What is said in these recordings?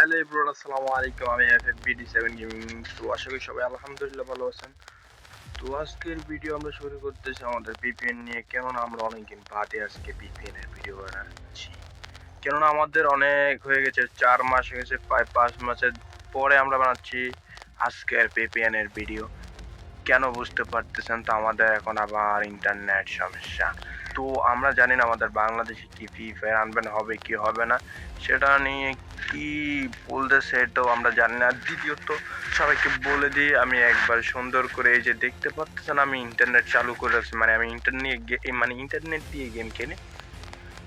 Hello everyone, আসসালামু আলাইকুম। আমি বিডি গেমিং তো আশা করি সবাই আলহামদুলিল্লাহ ভালো আছেন। তো আজকের ভিডিও আমরা শুরু করতেছি আমাদের পিপিএন নিয়ে। কেননা আমরা অনেক অনেকদিন বাদে আজকে পিপিএন এর ভিডিও বানাচ্ছি। কেননা আমাদের অনেক হয়ে গেছে, চার মাস হয়ে গেছে, প্রায় পাঁচ মাসের পরে আমরা বানাচ্ছি আজকের পিপিএন এর ভিডিও কেন বুঝতে পারতেছেন? তো আমাদের এখন আবার ইন্টারনেট সমস্যা। তো আমরা জানি না আমাদের বাংলাদেশে কি ফ্রি ফায়ার আনবেন, হবে কি হবে না। সেটা নিয়ে কি বলতেছে এটাও আমরা জানি না। দ্বিতীয়ত সবাইকে বলে দিই, আমি একবার সুন্দর করে এই যে দেখতে পাচ্ছেন, আমি ইন্টারনেট চালু করেছি। মানে আমি ইন্টারনেট মানে ইন্টারনেট দিয়ে গেম খেলি।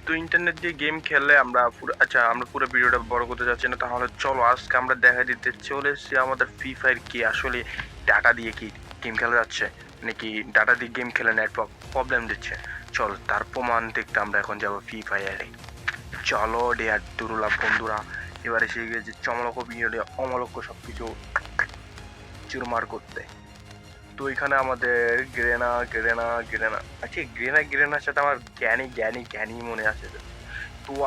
তো ইন্টারনেট দিয়ে গেম খেললে আমরা পুরো আচ্ছা আমরা পুরো ভিডিওটা বড় করতে যাচ্ছি না। তাহলে চলো, আজকে আমরা দেখা দিতে চলে এসেছি আমাদের ফ্রি ফায়ার কি, আসলে টাকা দিয়ে কি গেম খেলা যাচ্ছে, নাকি ডাটা দিয়ে গেম খেলে নেটওয়ার্ক প্রবলেম দিচ্ছে? চল, তার প্রমাণ দেখতে আমরা এখন যাব ফ্রি ফায়ারে চলো ডেয়ার দুরুলা বন্ধুরা, এবারে সে গেছে চমলক বিয়ে অমলক্য সব কিছু চুরমার করতে। তো এখানে আমাদের গ্রেনা গ্রেনা গ্রেনা আচ্ছা গ্রেনা গ্রেনার সাথে আমার জ্ঞানী জ্ঞানী জ্ঞানী মনে আছে তো।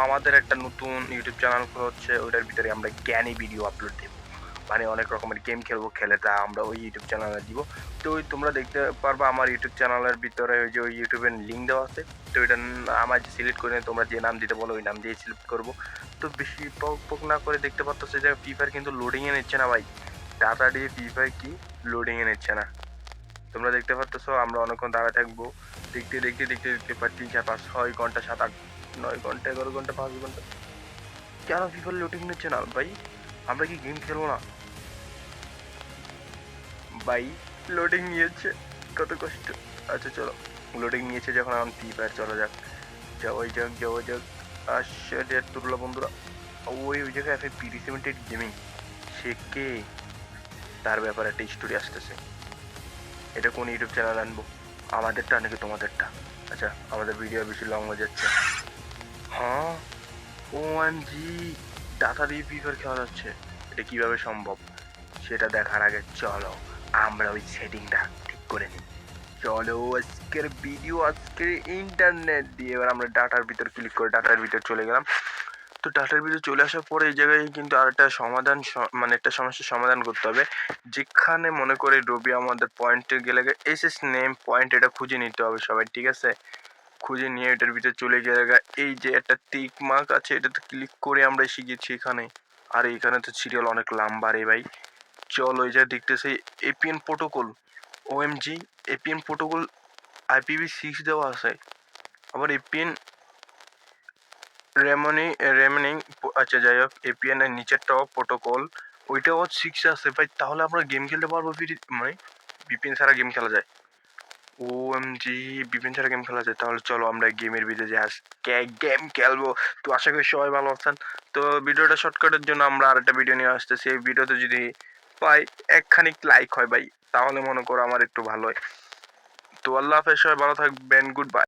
আমাদের একটা নতুন ইউটিউব চ্যানেল খোলা হচ্ছে ওইটার ভিতরে আমরা জ্ঞানী ভিডিও আপলোড দেবো। মানে অনেক রকমের গেম খেলব, খেলে তা আমরা ওই ইউটিউব চ্যানেলে দিব। তো ওই তোমরা দেখতে পারবা আমার ইউটিউব চ্যানেলের ভিতরে ওই যে ওই ইউটিউবের লিঙ্ক দেওয়া আছে। তো ওইটা আমার যে সিলেক্ট করে তোমরা যে নাম দিতে বলো, ওই নাম দিয়ে সিলেক্ট করব। তো বেশি পক পক না করে দেখতে পাচ্ছ যে ফ্রি ফায়ার কিন্তু লোডিংয়ে নিচ্ছে না ভাই। ডাটা দিয়ে ফ্রি ফায়ার কি লোডিংয়ে নিচ্ছে না। তোমরা দেখতে পাচ্ছ আমরা অনেকক্ষণ দাঁড়ায় থাকব। দেখতে দেখতে দেখতে দেখতে পার তিন, চার, পাঁচ, ছয় ঘণ্টা, সাত, আট, নয় ঘণ্টা, এগারো ঘণ্টা, পাঁচ ঘণ্টা। কেন ফ্রি ফায়ার লোডিং নিচ্ছে না ভাই? আমরা কি গেম খেলব না? ভাই লোডিং নিয়েছে। কত কষ্ট। আচ্ছা চলো। লোডিং নিয়েছে যখন এখন ফায়ার চলো যাক। যাওয়াই যাক যাওয়া যাক। ডেট তুললো বন্ধুরা, ওই ওই জায়গায় এফে পিডি সেভেন্টেড গেমিং সে কে? তার ব্যাপারে একটা স্টোরি আসতেছে। এটা কোন ইউটিউব চ্যানেল আনব? আমাদেরটা নাকি তোমাদেরটা? আচ্ছা আমাদের ভিডিও বেশি লং হয়ে যাচ্ছে। হ্যাঁ? ও এম জি ডাটা দিয়ে ফ্রি ফায়ার খেলা যাচ্ছে এটা কীভাবে সম্ভব? সেটা দেখার আগে চলো। আমরা ওই সেটিংটা ঠিক করে নিই। চলো, আজকের ভিডিও আজকের ইন্টারনেট দিয়ে এবার আমরা ডাটার ভিতর ক্লিক করে ডাটার ভিতর চলে গেলাম। তো ডাটার ভিতর চলে আসার পরে এই জায়গায় কিন্তু আর একটা সমাধান মানে একটা সমস্যার সমাধান করতে হবে। যেখানে মনে করে রবি আমাদের পয়েন্টে গেলে এস এস নেম পয়েন্ট এটা খুঁজে নিতে হবে সবাই, ঠিক আছে? খুঁজে নিয়ে এটার ভিতর চলে গেলে এই যে একটা টিক মার্ক আছে, এটাতে ক্লিক করে আমরা শিখেছি এখানে। আর এখানে তো সিরিয়াল অনেক লম্বা রে ভাই। চলো এই যে দেখতেছি APN protocol OMG APN protocol IPV six দেওয়া আছে। আবার এপিএন রেমনি রেমনিং আচ্ছা যাই হোক এপিএন এর নিচেরটাও প্রোটোকল ওইটাও সিক্স আছে। ভাই, তাহলে আমরা গেম খেলতে পারব মানে বিপিএন ছাড়া গেম খেলা যায়। ও এম জি বিপিএন ছাড়া গেম খেলা যায়। তাহলে চলো আমরা গেমের ভিতরে যে আজকে গেম খেলব। তো আশা করি সবাই ভালো আছেন। তো ভিডিওটা শর্টকাটের জন্য আমরা আরেকটা ভিডিও নিয়ে আসতেছি। এই ভিডিওতে যদি পাই একখানি লাইক হয় ভাই। তাহলে মনে করো আমার একটু ভালো হয়। তো আল্লাহ হাফেজ, সবাই ভালো থাকবেন গুড বাই